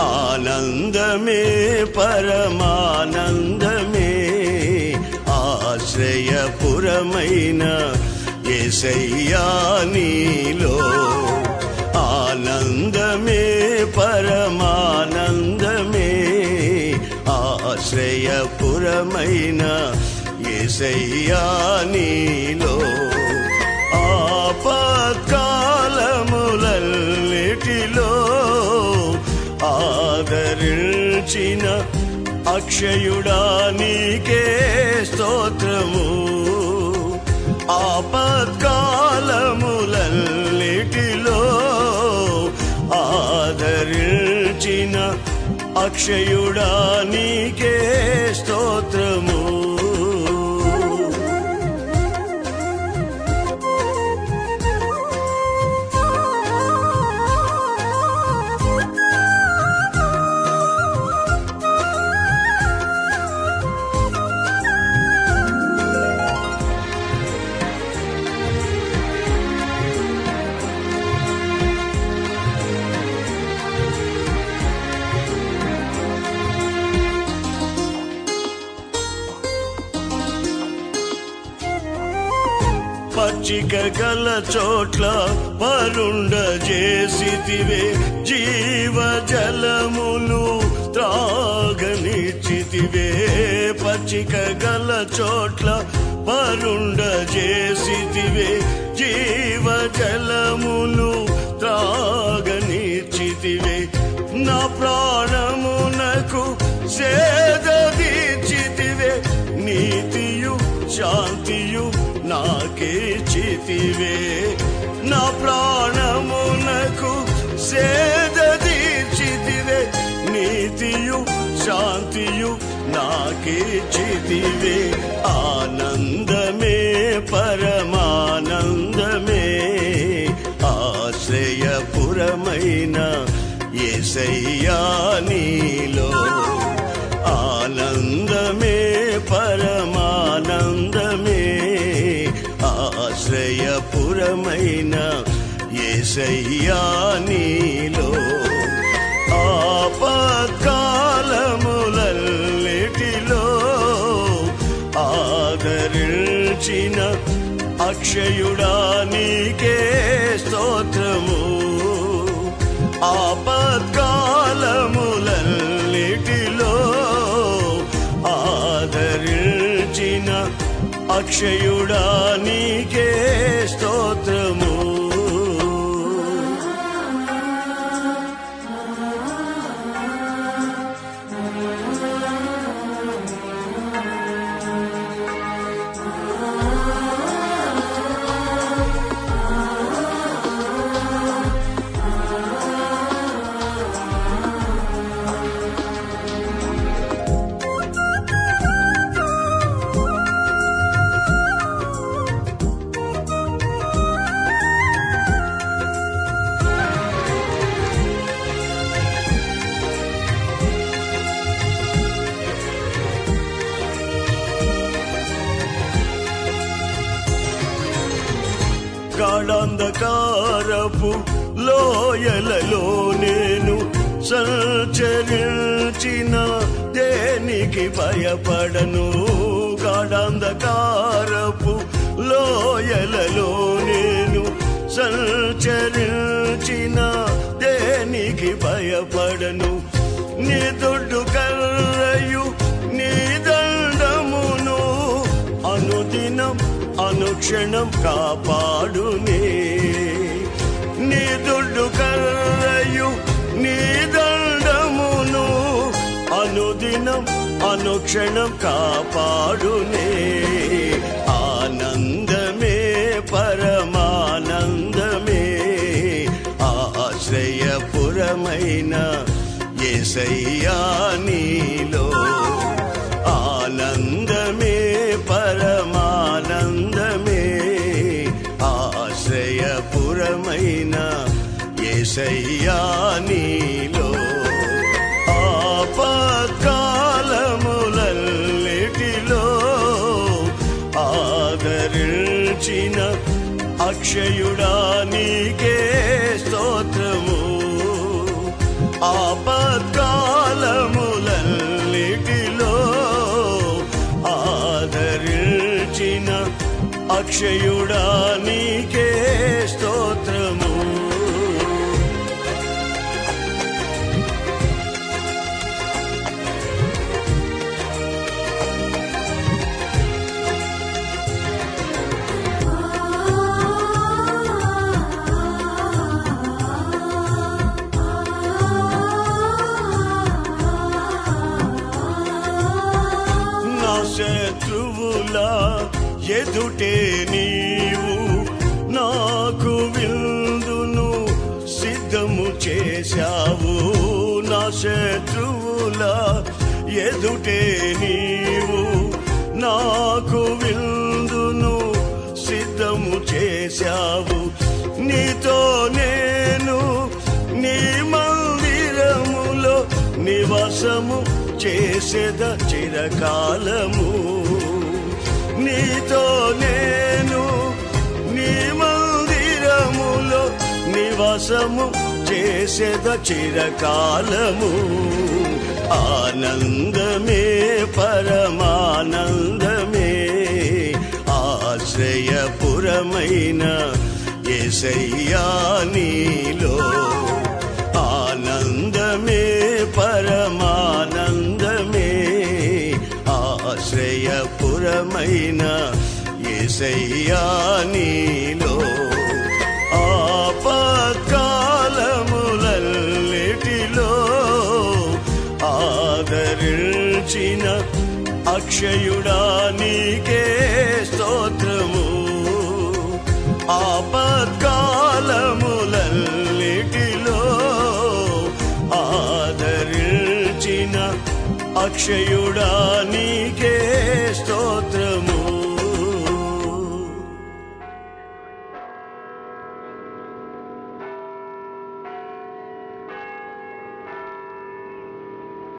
ఆనందమే పరమానందమే ఆశ్రయపురమైన ఎసయ్యా నీలో. ఆనందమే పరమానందమే ఆశ్రయపురమైన ఎసయ్యా నీలో. ఆపత్కాలములన్నిటిలో ఆదరించిన అక్షయుడా నీకే స్తోత్రము. ఆపత్కాలములన్నిటిలో ఆదరించిన అక్షయుడా నీకే స్తోత్రము. పచ్చిక గల చోట్ల పరుండ చేసితివే జీవ జలములు త్రాగనిచ్చితివే. పచ్చిక గల చోట్ల పరుండ చేసితివే జీవ జలములు నీవే నా ప్రాణమునకు సేద తీర్చితివే. నీతియు శాంతియు నాకే చితివే. ఆనందమే పరమానందమే. ఆశ్రయపురమైన ఎసయ్యా నీలో. ఆశ్రయపురమైన ఏసయ్యా నీలో ఆపత్కాలములన్నిటిలో ఆదరించిన అక్షయుడా నీకే అక్షయుడా నీకే స్తోత్ర. గాఢంధకారపు లోయలలో నేను సంచరించిన దేనికి భయపడను? గాఢంధకారపు లోయలలో నేను సంచరించిన దేనికి భయపడను? అనుక్షణం కాపాడునే నీ. దుడ్డు కర్రయు నీ దండమును అనుదినం అనుక్షణం కాపాడునే ఉందయ్యా నీలో ఆపకాలములన్నిటిలో ఆదరించిన అక్షయుడా నీకే స్తోత్రము. ఆపత్కాలములన్నిటిలో ఆదరించిన అక్షయుడా నీకే స్తోత్ర శత్రువుల ఎదుటే నీవు నాకు విందును సిద్ధము చేశావు. నా శత్రువుల ఎదుటే నీవు నాకు విందును సిద్ధము చేశావు. నీతో నేను నీ మందిరములో నివాసము చేసేద చిరకాలము. నీతో నేను నీ మందిరములో నివాసము చేసేద చిరకాలము. ఆనందమే పరమానందమే ఆశ్రయపురమైన ఎసయ్యా నీలో. ఆశ్రయపురమైన ఏసయ్యా నీలో ఆపత్కాలములన్నిటిలో ఆదరించిన అక్షయుడా నీకే స్తోత్రము. ఆపత్కాలములన్నిటిలో అక్షయుడా నీకే స్తోత్రము.